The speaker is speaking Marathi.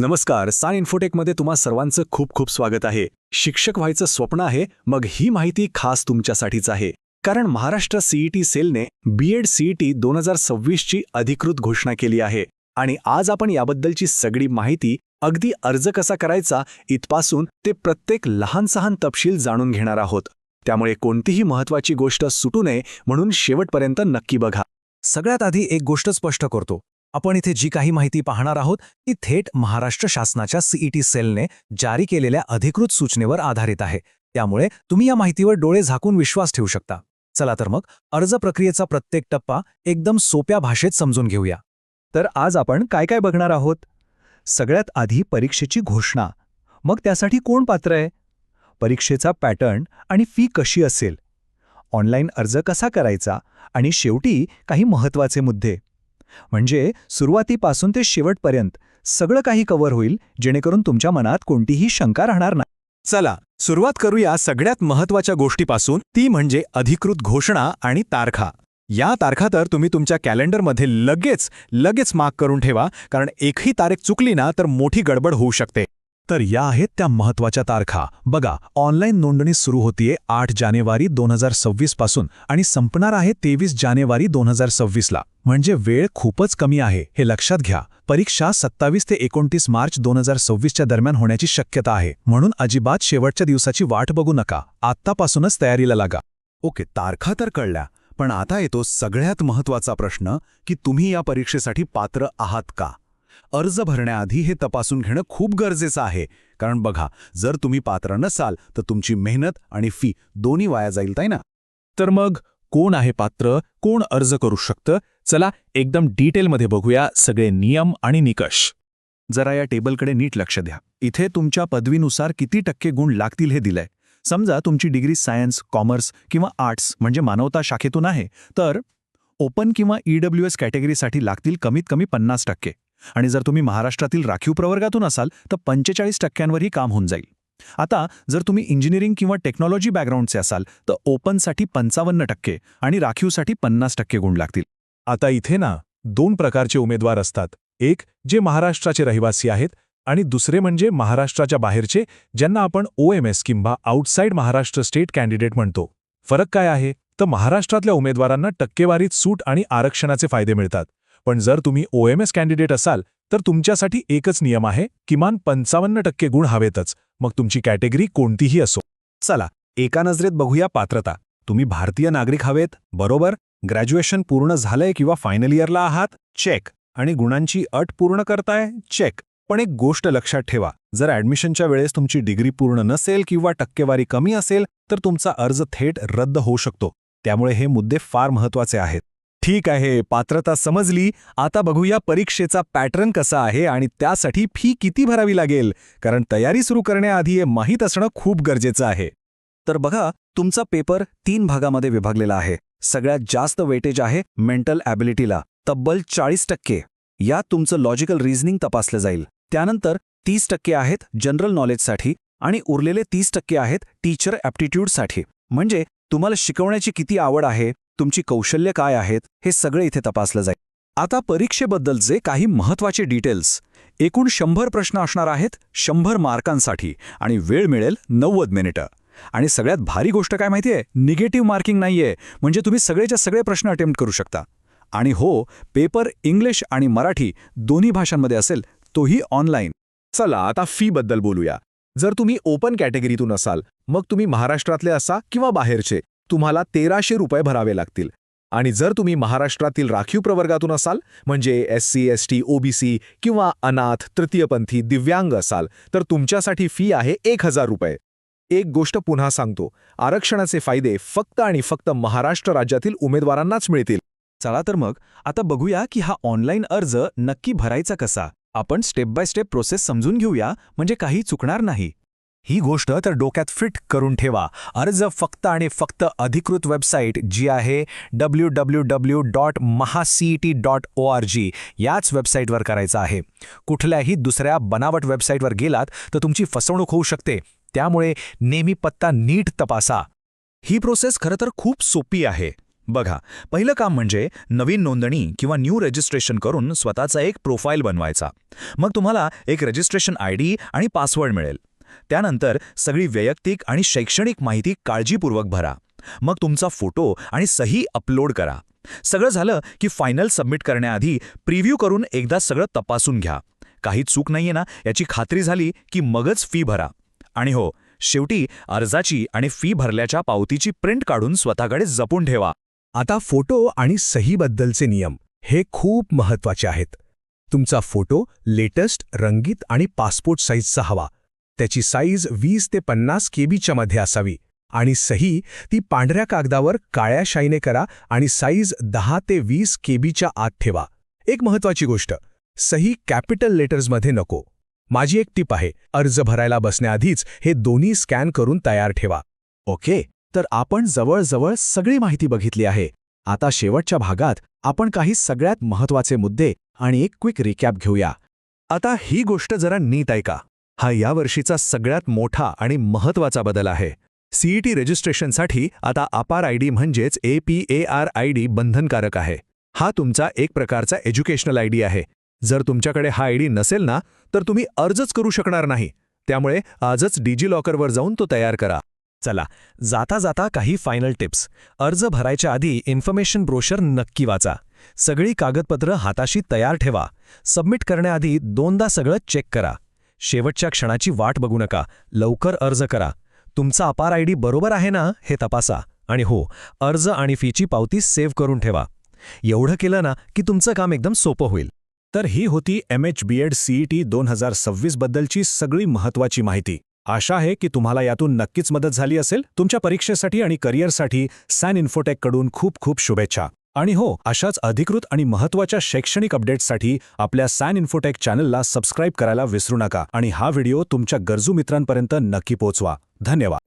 नमस्कार सान इन्फोटेकमध्ये तुम्हा सर्वांचं खूप खूप स्वागत आहे. शिक्षक व्हायचं स्वप्न आहे मग ही माहिती खास तुमच्यासाठीच आहे. कारण महाराष्ट्र सीईटी सेलने बीएड सीईटी दोन हजार सव्वीसची अधिकृत घोषणा केली आहे. आणि आज आपण याबद्दलची सगळी माहिती अगदी अर्ज कसा करायचा इथपासून ते प्रत्येक लहान सहान तपशील जाणून घेणार आहोत. त्यामुळे कोणतीही महत्वाची गोष्ट सुटू नये म्हणून शेवटपर्यंत नक्की बघा. सगळ्यात आधी एक गोष्ट स्पष्ट करतो. आपण इथे जी काही माहिती पाहणार आहोत ती थेट महाराष्ट्र शासनाच्या सीईटी सेलने जारी केलेल्या अधिकृत सूचनेवर आधारित आहे. त्यामुळे तुम्ही या माहितीवर डोळे झाकून विश्वास ठेवू शकता. चला तर मग अर्ज प्रक्रियेचा प्रत्येक टप्पा एकदम सोप्या भाषेत समजून घेऊया. तर आज आपण काय काय बघणार आहोत? सगळ्यात आधी परीक्षेची घोषणा. मग त्यासाठी कोण पात्र आहे? परीक्षेचा पॅटर्न आणि फी कशी असेल? ऑनलाईन अर्ज कसा करायचा? आणि शेवटी काही महत्त्वाचे मुद्दे. म्हणजे सुरुवातीपासून ते शेवटपर्यंत सगळं काही कव्हर होईल जेणेकरून तुमच्या मनात कोणतीही शंका राहणार नाही. चला सुरुवात करूया सगळ्यात महत्त्वाच्या गोष्टीपासून. ती म्हणजे अधिकृत घोषणा आणि तारखा. या तारखा तर तुम्ही तुमच्या कॅलेंडरमध्ये लगेच लगेच मार्क करून ठेवा कारण एकही तारीख चुकली ना तर मोठी गडबड होऊ शकते. तर या आहेत त्या महत्त्वाच्या तारखा. बघा ऑनलाईन नोंदणी सुरू होतीये आठ जानेवारी दोन हजार सव्वीसपासून आणि संपणार आहे तेवीस जानेवारी दोन हजार सव्वीसला म्हणजे वेळ खूपच कमी आहे हे लक्षात घ्या. परीक्षा सत्तावीस ते एकोणतीस मार्च दोन हजार सव्वीसच्या दरम्यान होण्याची शक्यता आहे. म्हणून अजिबात शेवटच्या दिवसाची वाट बघू नका. आत्तापासूनच तयारीला लागा. ओके तारखा तर कळल्या. पण आता येतो सगळ्यात महत्त्वाचा प्रश्न की तुम्ही या परीक्षेसाठी पात्र आहात का? अर्ज भरण्याआधी हे तपासून घेणं खूप गरजेचं आहे. कारण बघा जर तुम्ही पात्र नसाल तर तुमची मेहनत आणि फी दोन्ही वाया जाईल ताई ना? तर मग कोण आहे पात्र? कोण अर्ज करू शकतं? चला एकदम डिटेलमध्ये बघूया सगळे नियम आणि निकष. जरा या टेबलकडे नीट लक्ष द्या. इथे तुमच्या पदवीनुसार किती टक्के गुण लागतील हे दिलंय. समजा तुमची डिग्री सायन्स कॉमर्स किंवा आर्ट्स म्हणजे मानवता शाखेतून आहे तर ओपन किंवा ईडब्ल्यू एस कॅटेगरीसाठी लागतील कमीत कमी पन्नास टक्के. आणि जर तुम्ही महाराष्ट्रातील राखीव प्रवर्गातून असाल तर पंचेचाळीस टक्क्यांवरही काम होऊन जाईल. आता जर तुम्ही इंजिनिअरिंग किंवा टेक्नॉलॉजी बॅकग्राऊंडचे असाल तर ओपनसाठी पंचावन्न टक्के आणि राखीवसाठी पन्नास टक्के गुण लागतील. आता इथे ना दोन प्रकारचे उमेदवार असतात. एक जे महाराष्ट्राचे रहिवासी आहेत आणि दुसरे म्हणजे महाराष्ट्राच्या बाहेरचे ज्यांना आपण ओ एम एस किंवा आउटसाईड महाराष्ट्र स्टेट कॅन्डिडेट म्हणतो. फरक काय आहे? तर महाराष्ट्रातल्या उमेदवारांना टक्केवारीत सूट आणि आरक्षणाचे फायदे मिळतात. पण जर तुम्ही ओएमएस कॅन्डिडेट असाल तर तुमच्यासाठी एकच नियम आहे किमान पंचावन्न टक्के गुण हवेतच. मग तुमची कॅटेगरी कोणतीही असो. चला एका नजरेत बघूया पात्रता. तुम्ही भारतीय नागरिक हवेत बरोबर? ग्रॅज्युएशन पूर्ण झालंय किंवा फायनल इयरला आहात? चेक. आणि गुणांची अट पूर्ण करताय? चेक. पण एक गोष्ट लक्षात ठेवा जर ॲडमिशनच्या वेळेस तुमची डिग्री पूर्ण नसेल किंवा टक्केवारी कमी असेल तर तुमचा अर्ज थेट रद्द होऊ शकतो. त्यामुळे हे मुद्दे फार महत्त्वाचे आहेत. ठीक आहे पात्रता समजली आता बघूया परीक्षेचा पॅटर्न कसा आहे आणि त्यासाठी फी किती भरावी लागेल कारण तयारी सुरू करण्याआधी हे माहीत असणं खूप गरजेचं आहे. तर बघा तुमचा पेपर तीन भागामध्ये विभागलेला आहे. सगळ्यात जास्त वेटेज आहे मेंटल ॲबिलिटीला तब्बल चाळीस टक्के. यात तुमचं लॉजिकल रिझनिंग तपासलं जाईल. त्यानंतर तीस टक्के आहेत जनरल नॉलेजसाठी आणि उरलेले तीस टक्के आहेत टीचर ॲप्टिट्यूडसाठी. म्हणजे तुम्हाला शिकवण्याची किती आवड आहे तुमची कौशल्य काय आहेत हे सगळे इथे तपासलं जाईल. आता परीक्षेबद्दलचे काही महत्त्वाचे डिटेल्स एकूण शंभर प्रश्न असणार आहेत शंभर मार्कांसाठी आणि वेळ मिळेल नव्वद मिनिटं. आणि सगळ्यात भारी गोष्ट काय माहितीये निगेटिव्ह मार्किंग नाहीये म्हणजे तुम्ही सगळेच्या सगळे प्रश्न अटेम्प्ट करू शकता. आणि हो पेपर इंग्लिश आणि मराठी दोन्ही भाषांमध्ये असेल तोही ऑनलाईन. चला आता फी बद्दल बोलूया. जर तुम्ही ओपन कॅटेगरीतून असाल मग तुम्ही महाराष्ट्रातले असा किंवा बाहेरचे तुम्हाला तेराशे रुपये भरावे लागतील. आणि जर तुम्ही महाराष्ट्रातील राखीव प्रवर्गातून असाल म्हणजे S C S T OBC किंवा अनाथ तृतीयपंथी दिव्यांग असाल तर तुमच्यासाठी फी आहे एक हजार रुपये. एक गोष्ट पुन्हा सांगतो आरक्षणाचे फायदे फक्त आणि फक्त महाराष्ट्र राज्यातील उमेदवारांनाच मिळतील. चला तर मग आता बघूया की हा ऑनलाईन अर्ज नक्की भरायचा कसा. आपण स्टेप बाय स्टेप प्रोसेस समजून घेऊया म्हणजे काही चुकणार नाही. ही गोष्ट तर डोक्यात फिट करून ठेवा. अर्ज फक्त आणि फक्त अधिकृत वेबसाईट जी आहे W W W dot MahaCET dot O R G याच वेबसाईटवर करायचा आहे. कुठल्याही दुसऱ्या बनावट वेबसाईटवर गेलात तर तुमची फसवणूक होऊ शकते. त्यामुळे नेहमी पत्ता नीट तपासा. ही प्रोसेस खरं तर खूप सोपी आहे. बघा पहिलं काम म्हणजे नवीन नोंदणी किंवा न्यू रजिस्ट्रेशन करून स्वतःचा एक प्रोफाईल बनवायचा. मग तुम्हाला एक रजिस्ट्रेशन आय डी आणि पासवर्ड मिळेल. त्यानंतर सगळी वैयक्तिक आणि शैक्षणिक माहिती काळजीपूर्वक भरा. मग तुमचा फोटो आणि सही अपलोड करा. सगळं झालं की फायनल सबमिट करण्याआधी प्रिव्ह्यू करून एकदा सगळं तपासून घ्या. काही चूक नाहीये ना याची खात्री झाली की मगच फी भरा. आणि हो शेवटी अर्जाची आणि फी भरल्याच्या पावतीची प्रिंट काढून स्वतःकडे जपून ठेवा. आता फोटो आणि सहीबद्दलचे नियम हे खूप महत्त्वाचे आहेत. तुमचा फोटो लेटेस्ट रंगीत आणि पासपोर्ट साईजचा हवा. त्याची साईज वीस ते पन्नास केबीच्या मध्ये असावी. आणि सही ती पांढऱ्या कागदावर काळ्या शाईने करा आणि साईज दहा ते वीस केबीच्या आत ठेवा. एक महत्वाची गोष्ट सही कॅपिटल लेटर्समध्ये नको. माझी एक टीप आहे अर्ज भरायला बसण्याआधीच हे दोन्ही स्कॅन करून तयार ठेवा. ओके तर आपण जवळजवळ सगळी माहिती बघितली आहे. आता शेवटच्या भागात आपण काही सगळ्यात महत्त्वाचे मुद्दे आणि एक क्विक रिकॅप घेऊया. आता ही गोष्ट जरा नीट ऐका. हा यावर्षीचा सगळ्यात मोठा आणि महत्त्वाचा बदल आहे. सीईटी रजिस्ट्रेशनसाठी आता अपार आय डी म्हणजेच A P A R I D बंधनकारक आहे. हा तुमचा एक प्रकारचा एज्युकेशनल आय डी आहे. जर तुमच्याकडे हा आय डी नसेल ना तर तुम्ही अर्जच करू शकणार नाही. त्यामुळे आजच डिजी लॉकरवर जाऊन तो तयार करा. चला जाता जाता काही फायनल टिप्स अर्ज भरायच्या आधी इन्फॉर्मेशन ब्रोशर नक्की वाचा. सगळी कागदपत्रं हाताशी तयार ठेवा. सबमिट करण्याआधी दोनदा सगळं चेक करा. शेवटच्या क्षणाची वाट बघू नका. लवकर अर्ज करा. तुमचा अपार आय डी बरोबर आहे ना हे तपासा. आणि हो अर्ज आणि फीची पावती सेव्ह करून ठेवा. एवढं केलं ना की तुमचं काम एकदम सोपं होईल. तर ही होती M H B Ed CET दोन हजार सव्वीसबद्दलची सगळी महत्वाची माहिती. आशा आहे की तुम्हाला यातून नक्कीच मदत झाली असेल. तुमच्या परीक्षेसाठी आणि करिअरसाठी सॅन इन्फोटेककडून खूप खूप शुभेच्छा. आणि हो अशाच अधिकृत आणि महत्त्वाच्या शैक्षणिक अपडेट्ससाठी आपल्या सॅन इन्फोटेक चॅनलला सबस्क्राईब करायला विसरू नका आणि हा व्हिडिओ तुमच्या गरजू मित्रांपर्यंत नक्की पोचवा धन्यवाद.